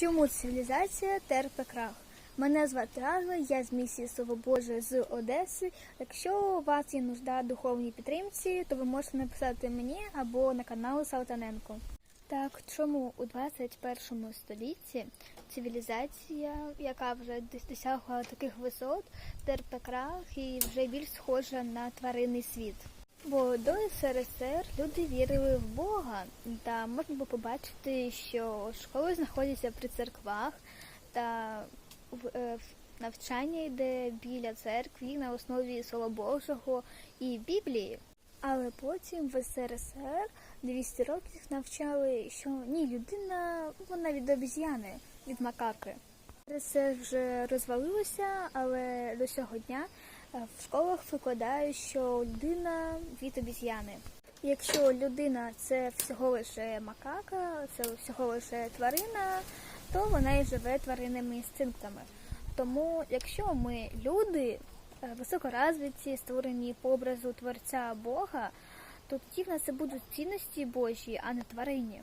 Чому цивілізація терпе крах? Мене звати Аза, я з місії Слово Боже з Одеси. Якщо у вас є нужда духовній підтримці, то ви можете написати мені або на канал Салтаненко. Так, чому у 21 столітті цивілізація, яка вже досягла таких висот, терпе крах і вже більш схожа на тваринний світ? Бо до СРСР люди вірили в Бога, та можна було побачити, що школи знаходяться при церквах, та в- е, навчання йде біля церкві на основі Слова Божого і Біблії. Але потім в СРСР 200 років навчали, що ні, людина вона від обіз'яни, від макаки. Це вже розвалилося, але до цього дня е, в школах викладають, що людина від обіз'яни. Якщо людина це всього лише макака, це всього лише тварина, то вона і живе тваринними інстинктами. Тому, якщо ми люди е, високоразвиті, створені по образу творця Бога, то тоді в нас це будуть цінності Божі, а не тварині.